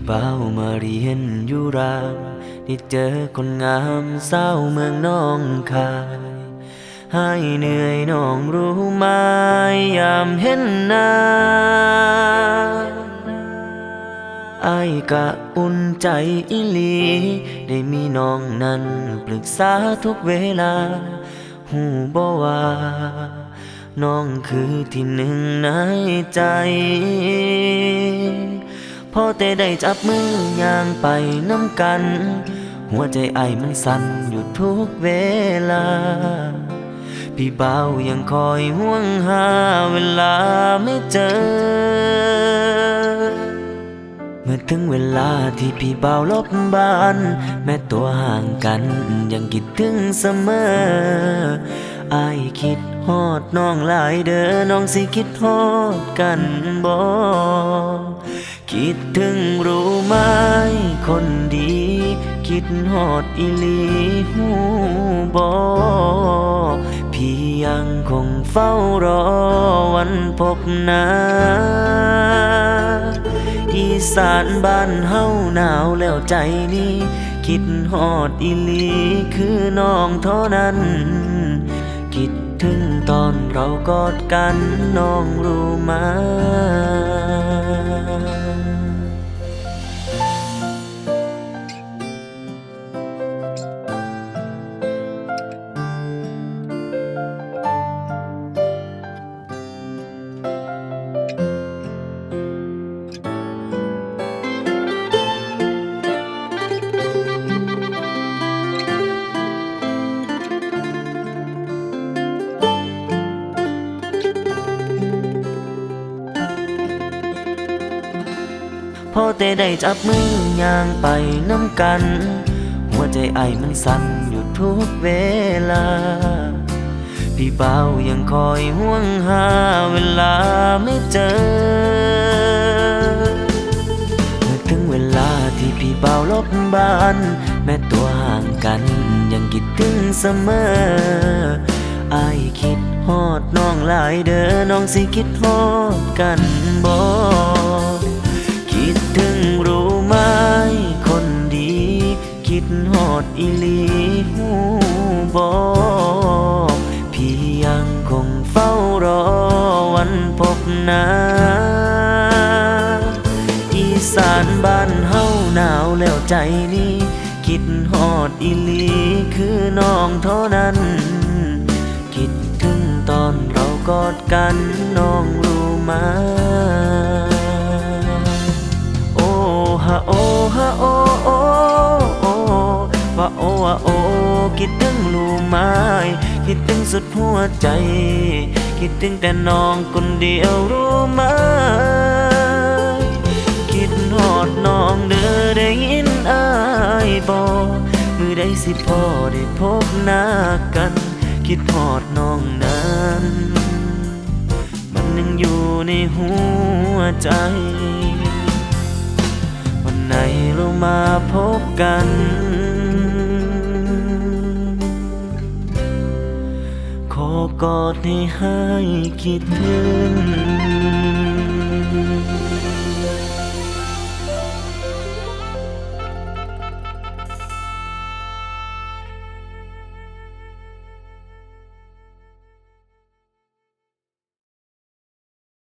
พี่บ่ามาเรียนอยู่รามได้เจอคนงามสาวเมืองน้องคายให้เหนื่อยน้องรู้ไหมยามเห็นหน้าไอายกะอุ่นใจอีลี ได้มีน้องนั้นปรึกษาทุกเวลา หูบ่ว่า น้องคือที่หนึ่งในใจ พอแต่ได้จับมือย่างไปน้ำกัน หัวใจไอ้มันสั่นอยู่ทุกเวลา พี่เบายังคอยห่วงหาเวลาไม่เจอ เมื่อถึงเวลาที่พี่เบาลบบ้าน แม้ตัวห่างกันยังคิดถึงเสมออายคิดฮอดน้องหลายเด้อน้องสิคิดฮอดกันบ่ คิดถึงรู้ไหมคนดี คิดฮอดอีหลีหูบ่พี่ยังคงเฝ้ารอวันพบหน้าอีสานบ้านเฮาหนาวแล้วใจนี้ คิดฮอดอีลีคือน้องเท่านั้น คิดถึงตอนเรากอดกันน้องรู้ไหม พอแต่ได้จับมือย่างไปน้ำกัน หัวใจไอ้มันสั่นอยู่ทุกเวลา พี่เบายังคอยห่วงหาเวลาไม่เจอ เมื่อถึงเวลาที่พี่เบาลบบ้าน แม้ตัวห่างกันยังคิดถึงเสมอไอคิดฮอดน้องหลายเด้อน้องสิคิดฮอดกันบ่ อีหลีหูบอพี่ยังคงเฝ้ารอวันพบหน้าอีสานบ้านเฮาหนาวแล้วใจนี้คิดฮอดอีหลีคือน้องเท่านั้น คิดถึงตอนเรากอดกันน้องรู้ไหม คิดถึงรู้ไหมคิดถึงสุดหัวใจ คิดถึงแต่น้องคนเดียวรู้ไหมคิดฮอดน้องเด้อได้ยินอายบอกมือได้สิพอได้พบหน้ากัน คิดฮอดน้องนั้น มันยังอยู่ในหัวใจ วันไหนเรามาพบกัน กอดให้ให้คิดถึง